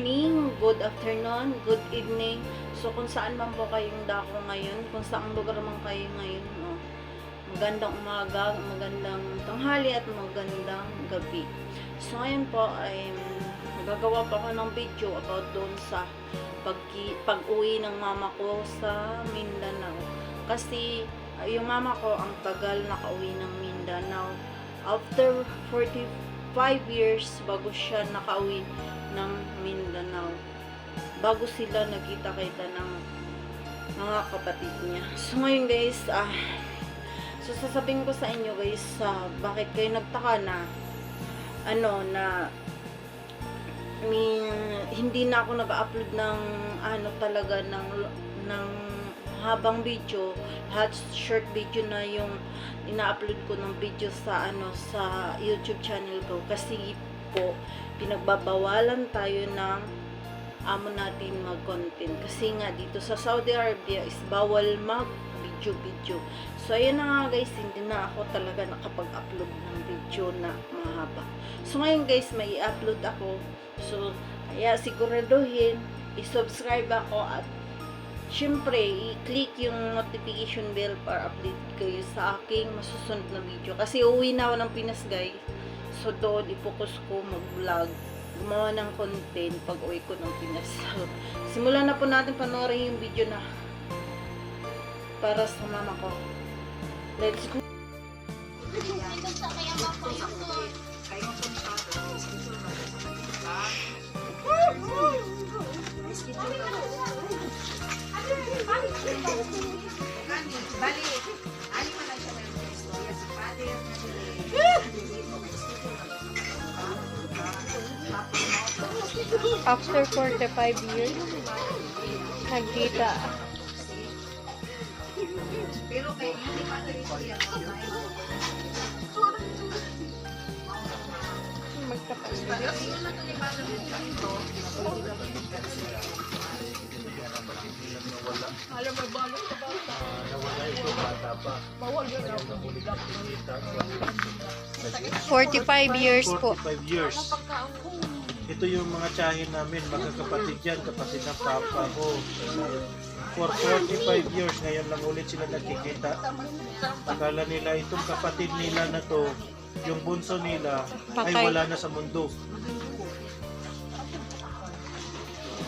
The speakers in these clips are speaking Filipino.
morning, good afternoon, good evening. So kung saan man po kayong dako ngayon, kung saan lugar man kayo ngayon, no, magandang umaga, magandang tanghali at magandang gabi. So ngayon po ay magagawa po ako ng video about doon sa pag pag-uwi ng mama ko sa Mindanao. Kasi yung mama ko ang tagal nakauwi ng Mindanao. After 45 years bago siya nakauwi ng Mindanao. Bago sila nagkita-kita ng mga kapatid niya. So ngayon guys, ah, so sasabihin ko sa inyo guys, ah, bakit kayo nagtaka na ano na I hindi na ako nag-upload ng ano talaga ng ng habang video, lahat short video na yung ina-upload ko ng video sa ano sa YouTube channel ko kasi po pinagbabawalan tayo ng amo natin mag-content kasi nga dito sa Saudi Arabia is bawal mag video video. So ayun na nga guys, hindi na ako talaga nakapag-upload ng video na mahaba. So ngayon guys, may i-upload ako. So kaya siguraduhin i-subscribe ako at syempre i-click yung notification bell para update kayo sa aking masusunod na video. Kasi uwi na ako ng Pinas guys. So doon i-focus ko mag-vlog gumawa ng content pag uwi ko ng Pinas. Simulan na po natin panoorin yung video na para sa mama ko. Let's go. After 45 years, nagkita. Pero kay hindi pa rin siya Magkapatid. Pero yun lang yung bago ng kanto. Alam mo ba, ano ba? nawala ito bata pa. Bawal yun 45 years po. 45 years. Ito yung mga tsahin namin, magkakapatid yan, kapatid ng papa ko. For 45 years, ngayon lang ulit sila nagkikita. Akala nila itong kapatid nila na to, yung bunso nila, ay Patay. wala na sa mundo.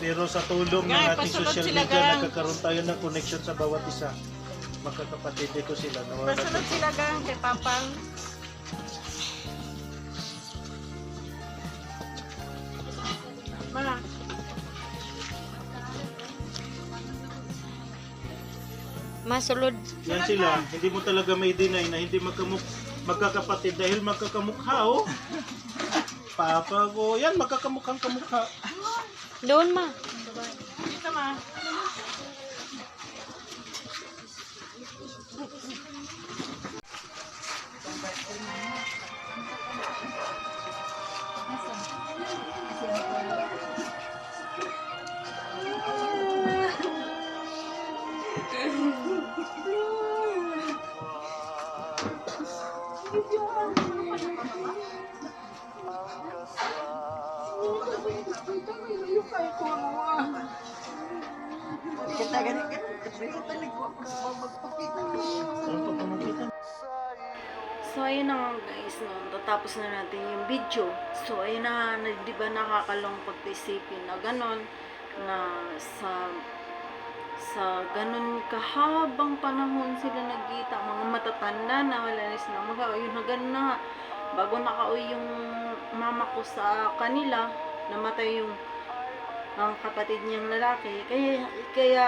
Pero sa tulong ng Nga, ating pasunod social sila, media, gang. nagkakaroon tayo ng connection sa bawat isa. Magkakapatid dito sila. Nawala Masunod sila gang kay Papang. Ma, Masulod. Yan sila, hindi mo talaga may deny na hindi magkamuk magkakapatid dahil magkakamukha oh. Papa ko, yan magkakamukhang kamukha. Doon ma. dito ma. So, ayun na nga guys, no, tatapos na natin yung video. So, ayun na, na di ba nakakalong pag-isipin na ganon, na sa sa ganun kahabang panahon sila nagkita, mga matatanda na, wala na sila mag yun na ganun na nga. Bago nakauwi yung mama ko sa kanila, namatay yung ang kapatid niyang lalaki. Kaya, kaya,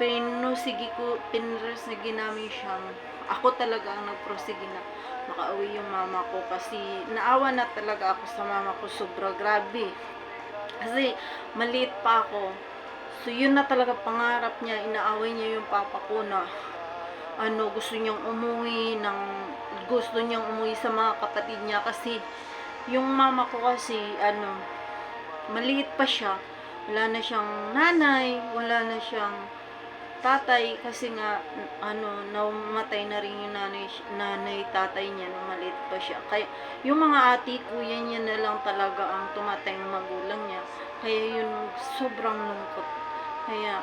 pinusigi ko, pinrosigi namin siyang, ako talaga ang nagprosigi na makauwi yung mama ko kasi naawa na talaga ako sa mama ko. Sobra grabe. Kasi maliit pa ako. So yun na talaga pangarap niya. Inaaway niya yung papa ko na ano gusto niyang umuwi ng gusto niyang umuwi sa mga kapatid niya kasi yung mama ko kasi ano maliit pa siya wala na siyang nanay wala na siyang tatay kasi nga ano namatay na rin yung nanay nanay tatay niya nung maliit pa siya kaya yung mga ati kuya niya na lang talaga ang tumatay ng magulang niya Kaya yun, sobrang lungkot. Kaya,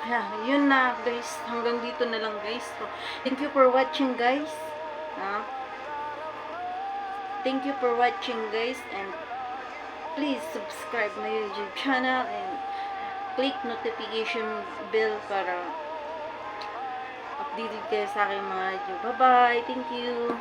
kaya, yun na guys. Hanggang dito na lang guys. So, thank you for watching guys. Ha? Thank you for watching guys and please subscribe my YouTube channel and click notification bell para updated kayo sa aking mga video. Bye-bye! Thank you!